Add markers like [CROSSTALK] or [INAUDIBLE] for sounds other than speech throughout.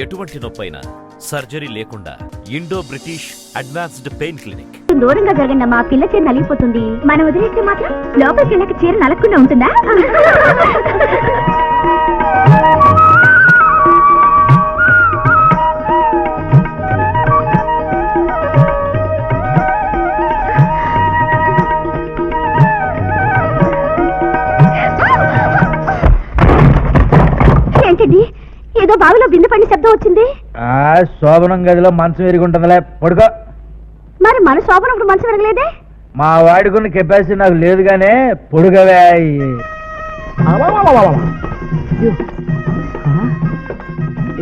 ఎటువంటి నొప్పైనా సర్జరీ లేకుండా Indo British advanced pain clinic. దూరంగా జరిగిన మా పిల్ల చీర నలిగిపోతుంది. మనం వదిలేస్తే మాత్రం లోపలికి వెళ్ళక చీర నలగకుండా ఉంటుందా? ఏదో బావిలో బిందు పడిన శబ్దం వచ్చింది. ఆ శోభనం గదిలో మంచం ఎరుగుంటుందిలే పడుకో. మరి మన శోభనప్పుడు మనసు విరగలేదే? మా వాడుకున్న కెపాసిటీ నాకు లేదు గానే పొడుగవే.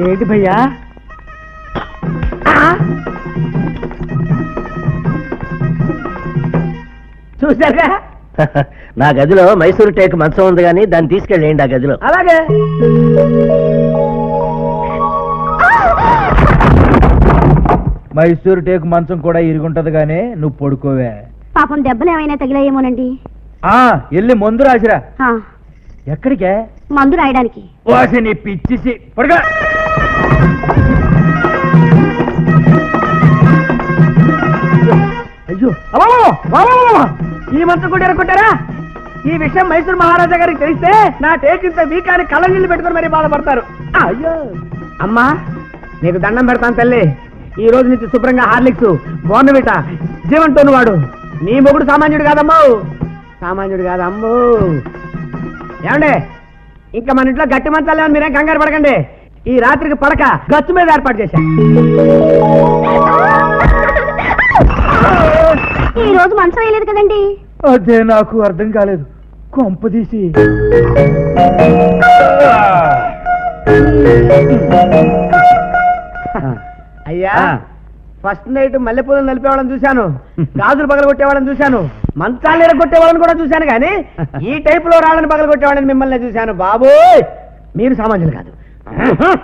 ఏంటి భయ్యా? చూసారా నా గదిలో మైసూరు టేక్ మంచం ఉంది కానీ దాన్ని తీసుకెళ్ళేయండి ఆ గదిలో. అలాగే. మైసూరు టేకు మంచం కూడా ఇరుగుంటది గానీ నువ్వు పడుకోవే. పాపం దెబ్బలు ఏమైనా తగిలాయేమోనండి? ఆ ఎల్లి మందు రాసిరా. ఆ, ఎక్కడికే? మందు రాయడానికి. వాసి నీ పిచ్చిసి. పడుకో. అయ్యో! ఈ మంచం కూడా ఎరగొట్టారా ఈ విషయం మైసూర్ మహారాజా గారికి తెలిస్తే నా టేక్ ఇంత వీక్ అని కళ్ళ నీళ్ళు పెట్టుకుని మరీ బాధపడతారు. అయ్యో. అమ్మా నీకు దండం పెడతాను తల్లి. ఈ రోజు నుంచి శుభ్రంగా హార్లిక్స్ బోర్నవిట జీవంతోను వాడు. నీ మొగుడు సామాన్యుడు కాదమ్మో. సామాన్యుడు కాదమ్మో ఏమండే? ఇంకా మన ఇంట్లో గట్టి మంచాలు ఏమని మీరేం కంగారు పడకండి. ఈ రాత్రికి పడక గచ్చు మీద ఏర్పాటు చేశా. ఈ రోజు మంచం వేయలేదు కదండి? అదే నాకు అర్థం కాలేదు. కొంపదీసి అయ్యా ఫస్ట్ నైట్ మల్లెపూలను నలిపేవాళ్ళని చూశాను. [LAUGHS] గాజులు పగల కొట్టేవాళ్ళని చూశాను. మంచాలు ఎరగొట్టేవాళ్ళని కూడా చూశాను కానీ [LAUGHS] ఈ టైప్లో రాళ్ళని పగల కొట్టేవాళ్ళని మిమ్మల్ని చూశాను. బాబోయ్! మీరు సామాన్యులు కాదు. [LAUGHS]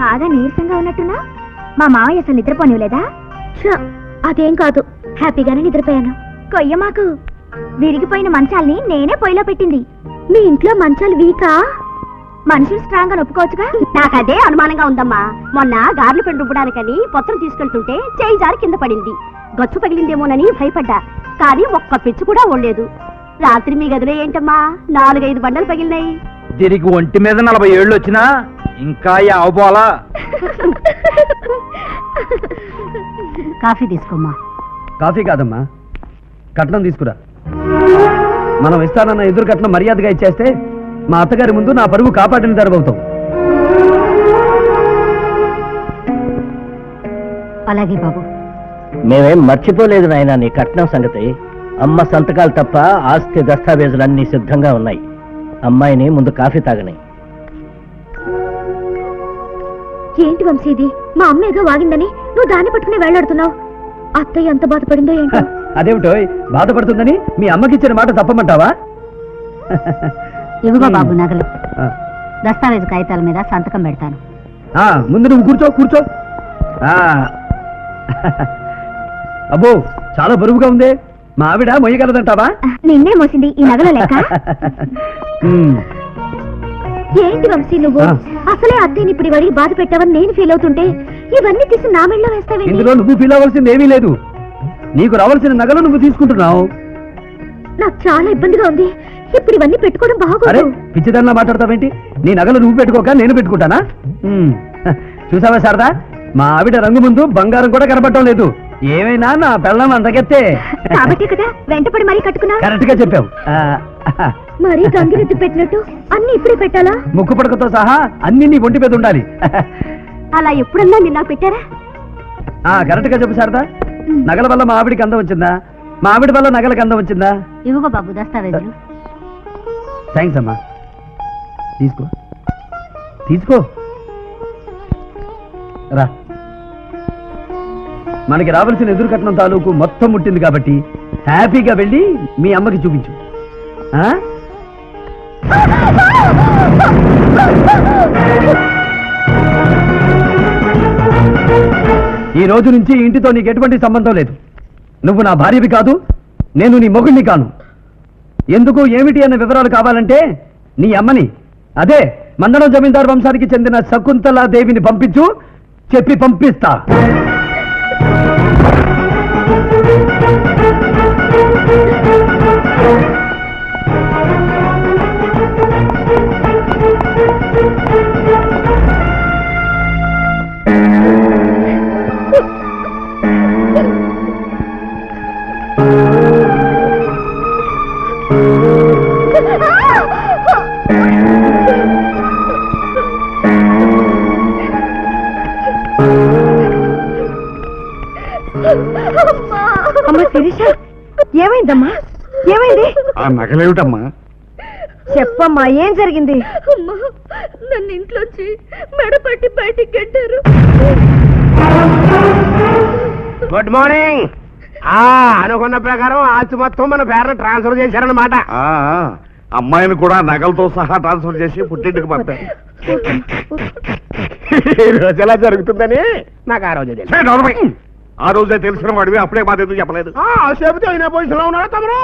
బాగా నీరసంగా ఉన్నట్టున్నా? మా మావయ్య అసలు నిద్రపోనివ్వలేదా? అదేం కాదు. హ్యాపీగానే నిద్రపోయాను. కొయ్య మాకు. విరిగిపోయిన మంచాల్ని నేనే పొయ్యిలో పెట్టింది. మీ ఇంట్లో మంచాలు వీకా? మనుషులు స్ట్రాంగ్ అని ఒప్పుకోవచ్చుగా? నాకు అదే అనుమానంగా ఉందమ్మా. మొన్న గార్లు పెండు రుబ్బడానికని పొత్తం తీసుకెళ్తుంటే చేయి జారి కింద పడింది. గచ్చు పగిలిందేమోనని భయపడ్డా. కానీ ఒక్క పిచ్చు కూడా ఓడలేదు. రాత్రి మీ గదిలో ఏంటమ్మా? నాలుగైదు బండలు పగిలినాయి. దీనికి ఒంటి మీద నలభై ఏళ్ళు వచ్చినా ఇంకా అవపోలా కాఫీ తీసుకోమ్మా. కాఫీ కాదమ్మా. కట్నం తీసుకురా. మనం ఇస్తానన్న ఎదురు కట్నం మర్యాదగా ఇచ్చేస్తే మా అత్తగారి ముందు నా పరువు కాపాడిన జరగవుతాం అలాగే బాబు. మేమేం మర్చిపోలేదు నాయనా నీ కట్నం సంగతి. అమ్మ సంతకాలు తప్ప ఆస్తి దస్తావేజులన్నీ సిద్ధంగా ఉన్నాయి. అమ్మాయిని ముందు కాఫీ తాగని. ఏంటి వంశీ ఇది? మా అమ్మ ఏదో వాగిందని నువ్వు దాన్ని పట్టుకుని వేలాడుతున్నావు అత్తయ్య ఎంత బాధపడిందో ఏంటో. అదేమిటో బాధపడుతుందని మీ అమ్మకి ఇచ్చిన మాట తప్పమంటావా? ఇవిగో బాబు నగలు. దస్తావేజ్ కాగితాల మీద సంతకం పెడతాను. ఆ, ముందు నువ్వు కూర్చో కూర్చో. ఆ. అబ్బో చాలా బరువుగా ఉంది. మా ఆవిడ మొయ్యగలదంటావా? నిన్నే మోసింది ఈ నగల లెక్క? ఉమ్, ఏంటి వంశీ నువ్వు? ఆ. అసలే అత్తయ్యని ఇప్పుడు ఇవాడికి బాధ పెట్టావని నేను ఫీల్ అవుతుంటే ఇవన్నీ తీసి నా మెళ్ళలో వేస్తావేంటి? ఇందులో నువ్వు ఫీల్ అవ్వాల్సింది ఏమీ లేదు. నీకు రావాల్సిన నగలు నువ్వు తీసుకుంటున్నావు. నాకు చాలా ఇబ్బందిగా ఉంది. ఇప్పుడు ఇవన్నీ పెట్టుకోవడం అరే బాగోదు. పిచ్చిదన్నా మాట్లాడతావేంటి? నీ నగలు నువ్వు పెట్టుకోక నేను పెట్టుకుంటానా? ఉమ్, చూసావా శారదా? మా ఆవిడ రంగు ముందు బంగారం కూడా కనపడటం లేదు. ఏమైనా నా పెళ్ళం అంతకెత్తే. కాబట్టి కదా వెంటపడి మరీ కట్టుకున్నా కరెక్ట్గా చెప్పావు. ఆ, మరీ గంగిరెద్దు పెట్టినట్టు అన్ని ఇప్పుడే పెట్టాలా? ముక్కు పడకతో సహా అన్ని నీ ఒంటి మీద ఉండాలి. అలా ఎప్పుడన్నా నిన్న పెట్టారా? ఆ కరెక్ట్గా చెప్పు శారదా. నగల వల్ల మా ఆవిడికి అందం వచ్చిందా? మా ఆవిడ వల్ల నగలకు అందం వచ్చిందా? ఇవ్వగో బాబు దస్తావేజులు థ్యాంక్స్ అమ్మా. తీసుకో. తీసుకో. రా. మనకి రావాల్సిన ఎదురుకట్నం తాలూకు మొత్తం ముట్టింది కాబట్టి హ్యాపీగా వెళ్ళి మీ అమ్మకి చూపించు. ఈ రోజు నుంచి ఇంటితో నీకు ఎటువంటి సంబంధం లేదు. నువ్వు నా భార్యవి కాదు నేను నీ మొగుడిని కాను. ఎందుకు ఏమిటి అన్న వివరాలు కావాలంటే నీ అమ్మని అదే మండలం జమీందారు వంశానికి చెందిన శకుంతలా దేవిని పంపించు చెప్పి పంపిస్తా. శిరీష ఏమైందమ్మా? ఏమైంది? ఆ నగలేమిటమ్మా? చెప్పమ్మా ఏం జరిగింది? అమ్మా నన్ను ఇంట్లోంచి మెడపట్టి బయటికి గెట్టారు గుడ్ మార్నింగ్ ఆ అనుకున్న ప్రకారం ఆస్తి మొత్తం మన పేరు ట్రాన్స్ఫర్ చేశారన్నమాట. ఆ, అమ్మాయిని కూడా నగలతో సహా ట్రాన్స్ఫర్ చేసి పుట్టింటికి పంపారు. ఈ రోజు ఎలా జరుగుతుందని నాకు ఆ రోజే తెలుసు. ఆ రోజే తెలిసిన వాడివి అప్పుడే మాది ఎందుకు చెప్పలేదు? ఆ, చెబితే అయినా పొజిషన్లో ఉన్నారా తమరు?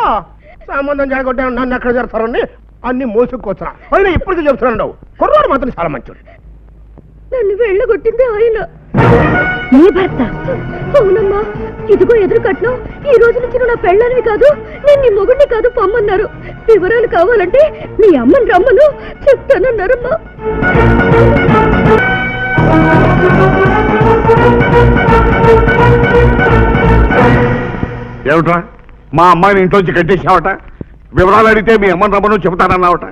సంబంధం జరగొట్టే నన్ను ఎక్కడ చేస్తారండి అన్ని మోసుకొచ్చున్నా అయినా ఇప్పటికీ చెప్తున్నాడు కుర్రాడు మాత్రం చాలా మంచోడు. నన్ను వెళ్ళగొట్టింది ఆయన. నీ భర్త. అవునమ్మా ఇదిగో ఎదురు కట్నం. ఈ రోజు నుంచి నా పెళ్ళానివి కాదు నేను నీ మొగుడిని కాదు పొమ్మన్నారు. వివరాలు కావాలంటే మీ అమ్మని రమ్మను చెప్తానన్నారమ్మా. ఏమిట్రా? మా అమ్మాయిని ఇంట్లోంచి కట్టేసావట వివరాలు అడిగితే మీ అమ్మని రమ్మను చెబుతానన్నావట.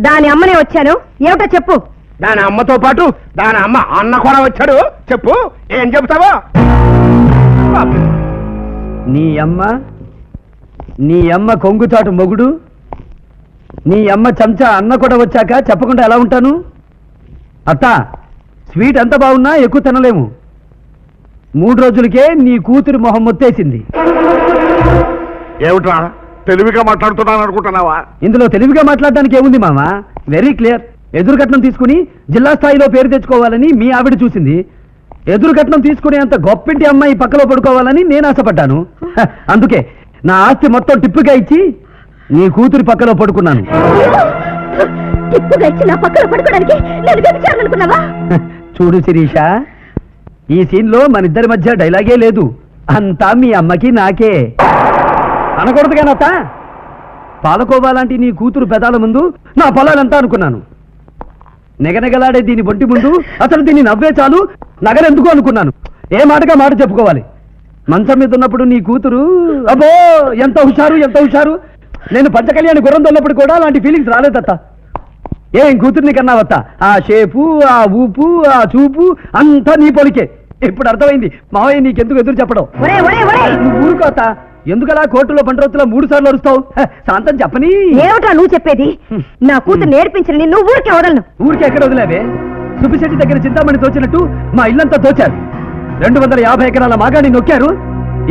దాని అమ్మనే వచ్చాను. ఏమిటో చెప్పు. దాని అమ్మతో పాటు దాని అమ్మ అన్న కూడా వచ్చాడు. చెప్పు ఏం చెప్తావా నీ అమ్మ నీ అమ్మ కొంగుచాటు మొగుడు నీ అమ్మ చెంచా అన్న కూడా వచ్చాక చెప్పకుండా ఎలా ఉంటాను? అత్త స్వీట్ ఎంత బాగున్నా ఎక్కువ తినలేము. మూడు రోజులకే నీ కూతురు మొహం మొత్తేసింది. ఏమిట్రా? తెలివిగా మాట్లాడుతున్నాను అనుకుంటున్నావా? ఇందులో తెలివిగా మాట్లాడడానికి ఏముంది మామ? వెరీ క్లియర్ ఎదురు కట్నం తీసుకుని జిల్లా స్థాయిలో పేరు తెచ్చుకోవాలని మీ ఆవిడ చూసింది. ఎదురు కట్నం తీసుకునే అంత గొప్పింటి అమ్మాయి పక్కలో పడుకోవాలని నేను ఆశపడ్డాను. అందుకే నా ఆస్తి మొత్తం టిప్పుగా ఇచ్చి నీ కూతురి పక్కలో పడుకున్నాను. ఇచ్చి నా పడుకోవడానికి నేను చూడు శిరీష ఈ సీన్లో మన ఇద్దరి మధ్య డైలాగే లేదు. అంతా మీ అమ్మకి నాకే. అనకూడదు కానత్త పాలకోవాలాంటి నీ కూతురు పెదాల ముందు నా పొలాలంతా అనుకున్నాను. నెగనెగలాడే దీని బొంటి ముందు అసలు దీన్ని నవ్వే చాలు నగరెందుకు అనుకున్నాను. ఏ మాటగా మాట చెప్పుకోవాలి? మంచం మీద ఉన్నప్పుడు నీ కూతురు అబ్బో ఎంత హుషారు ఎంత హుషారు. నేను పంచకళ్యాణి గుర్రం దొల్లప్పుడు కూడా అలాంటి ఫీలింగ్స్ రాలేదత్త. ఏం కూతుర్ని కన్నావత్త? ఆ షేపు ఆ ఊపు ఆ చూపు అంతా నీ పొలికే. ఇప్పుడు అర్థమైంది. మావయ్య నీకెందుకు ఎదురు చెప్పడం? ఊరుకోత ఎందుకలా కోర్టులో పంటరోతులో మూడు సార్లు అరుస్తావు? శాంతం చెప్పని. ఏమిటా నువ్వు చెప్పేది? నా కూతురు నేర్పించిన నువ్వు ఊరికే వదలను. ఊరికి ఎక్కడ వదిలేవే? సుబ్బిశెట్టి దగ్గర చింతామణి తోచినట్టు మా ఇల్లంతా తోచారు. రెండు వందల యాభై ఎకరాల మాగాని నొక్కారు.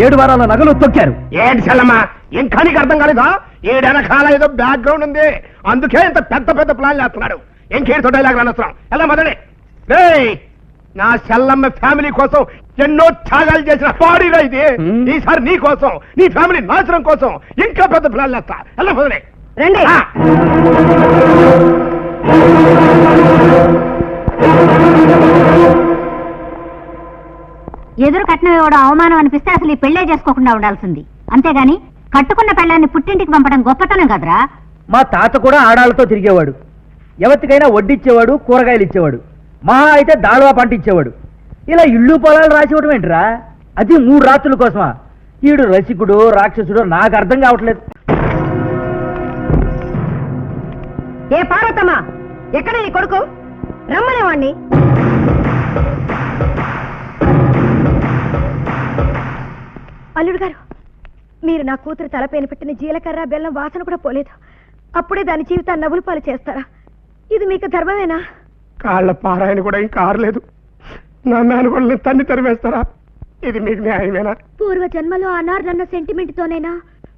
ఏడు వారాల నగలు తొక్కారు. ఏంటి చెల్లమ్మా ఇంకా నీకు అర్థం కాలేదా? ఏడెనకాల ఏదో బ్యాక్గ్రౌండ్ ఉంది. అందుకే ఇంత పెద్ద పెద్ద ప్లాన్ చేస్తున్నాడు ఇంకేంటో డైలాగ్ రానొస్తున్నాం ఎలా మొదలే రేయ్ నా చెల్లమ్మ ఫ్యామిలీ కోసం ఎన్నో త్యాగాలు చేసిన బాడీలో ఇది. ఈసారి నీ కోసం నీ ఫ్యామిలీ నాశనం కోసం ఇంకా పెద్ద ప్లాన్ చేస్తా ఎలా మొదలే రండి. ఎదురు కట్నం ఇవ్వడం అవమానం అనిపిస్తే అసలు ఈ పెళ్ళే చేసుకోకుండా ఉండాల్సింది. అంతేగాని కట్టుకున్న పెళ్ళాన్ని పుట్టింటికి పంపడం గొప్పతనం కదరా. మా తాత కూడా ఆడాలతో తిరిగేవాడు. ఎవరికైనా వడ్డిచ్చేవాడు కూరగాయలు ఇచ్చేవాడు మహా అయితే దాళవా పంట ఇచ్చేవాడు ఇలా ఇళ్ళు పొలాలు రాసివ్వడం ఏంట్రా? అది మూడు రాత్రుల కోసమా? ఈడు రసికుడు రాక్షసుడు నాకు అర్థం కావట్లేదు. ఏ పార్వతమ్మా ఎక్కడ నీ కొడుకు? రమ్మనేవాణ్ణి అల్లుడు గారు మీరు నా కూతురు తలపైన పెట్టిన జీలకర్ర బెల్లం వాసన కూడా పోలేదు. అప్పుడే దాని జీవితాన్ని నవ్వులు పాలు చేస్తారా? ఇది మీకు ధర్మమేనా? కాళ్ళ పారాయణ కూడా ఇంకా ఆరలేదు. నా మేనగోళ్ళని తన్ని తరివేస్తారా ఇది మీకు న్యాయమేనా? పూర్వ జన్మలో అనార్లన్న సెంటిమెంట్ తోనైనా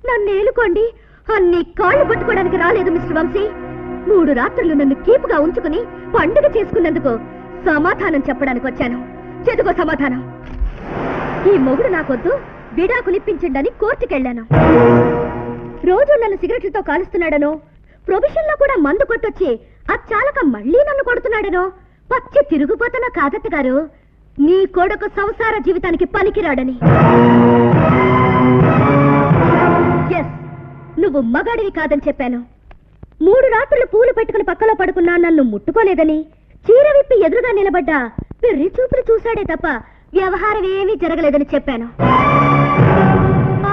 నన్ను ఏలుకోండి. అన్ని కాళ్ళు పట్టుకోవడానికి రాలేదు మిస్టర్ వంశీ. మూడు రాత్రులు నన్ను కీపుగా ఉంచుకుని పండుగ చేసుకున్నందుకు సమాధానం చెప్పడానికి వచ్చాను. చెదుకో సమాధానం. ఈ మొగుడు నాకొద్దు విడాకులిప్పించండి కోర్టుకెళ్ళాను. రోజు నన్ను సిగరెట్లతో కాలుస్తున్నాడనో ప్రొఫెషన్లో కూడా మందు కొట్టొచ్చి అచ్చాలక మళ్ళీ నన్ను కొడుతున్నాడనో పచ్చి తిరుగుపోతున్న కాదత్త గారు నీ కొడుకు సంసార జీవితానికి పనికిరాడని. ఎస్ నువ్వు మగాడివి కాదని చెప్పాను. మూడు రాత్రులు పూలు పెట్టుకుని పక్కలో పడుకున్నా నన్ను ముట్టుకోలేదని చీర విప్పి ఎదురుగా నిలబడ్డా పెర్రి చూపులు చూశాడే తప్ప వ్యవహారం ఏమీ జరగలేదని చెప్పాను.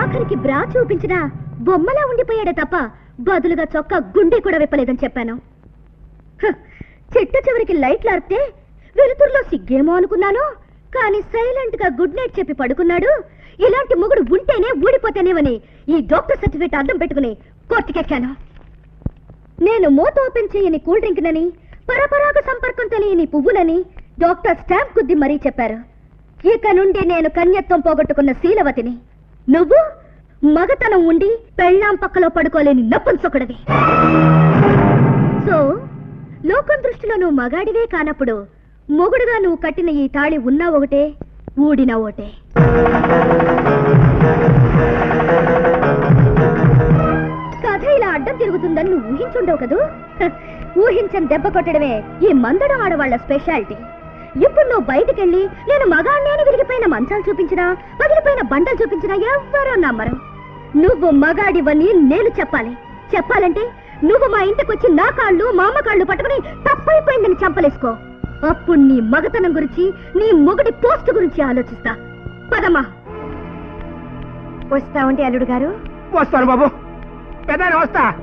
ఆఖరికి బ్రా చూపించినా బొమ్మలా ఉండిపోయాడే తప్ప బదులుగా చొక్కా గుండె కూడా విప్పలేదని చెప్పాను. హ, చెట్టు చివరికి లైట్లు ఆర్పితే వెలుతురులో సిగ్గేమో అనుకున్నాను. కానీ సైలెంట్గా గుడ్ నైట్ చెప్పి పడుకున్నాడు. ఇలాంటి మొగుడు ఉంటేనే ఊడిపోతేనేమని ఈ డాక్టర్ సర్టిఫికేట్ అర్థం పెట్టుకుని కోర్టుకెక్కాను. నేను మూత ఓపెన్ చేయని కూల్ డ్రింక్ నని పరపరాగ సంపర్కం తెలియని పువ్వులని డాక్టర్ స్టాంప్ గుద్ది మరీ చెప్పారు. ఇక నుండి నేను కన్యత్వం పోగొట్టుకున్న శీలవతిని. నువ్వు మగతనం ఉండి పెళ్ళాం పక్కలో పడుకోలేని నపుంసకుడివి సో లోకం దృష్టిలో నువ్వు మగాడివే కానప్పుడు మొగుడుగా నువ్వు కట్టిన ఈ తాళి ఉన్నా ఒకటే ఊడినా ఒకటే కథ ఇలా అడ్డం తిరుగుతుందని నువ్వు ఊహించుండవు కదూ? [LAUGHS] ఊహించని దెబ్బ కొట్టడమే ఈ మందడం ఆడవాళ్ళ స్పెషాలిటీ. ఇప్పుడు నువ్వు బయటికెళ్ళి నేను మగాడిని అని విరిగిపోయిన మంచాలు చూపించినా వదిలిపోయిన బండలు చూపించినా ఎవ్వరూ నమ్మరు. నువ్వు మగాడివని నేను చెప్పాలి. చెప్పాలంటే నువ్వు మా ఇంటికి వచ్చి నా కాళ్ళు మా అమ్మ కాళ్ళు పట్టుకుని తప్పైపోయిందని చంపలేసుకో. అప్పుడు నీ మగతనం గురించి నీ మొగుడి పోస్ట్ గురించి ఆలోచిస్తా. పదమ్మా. వస్తా ఉంటే అల్లుడు గారు? వస్తాను బాబు. పెద్ద వస్తా.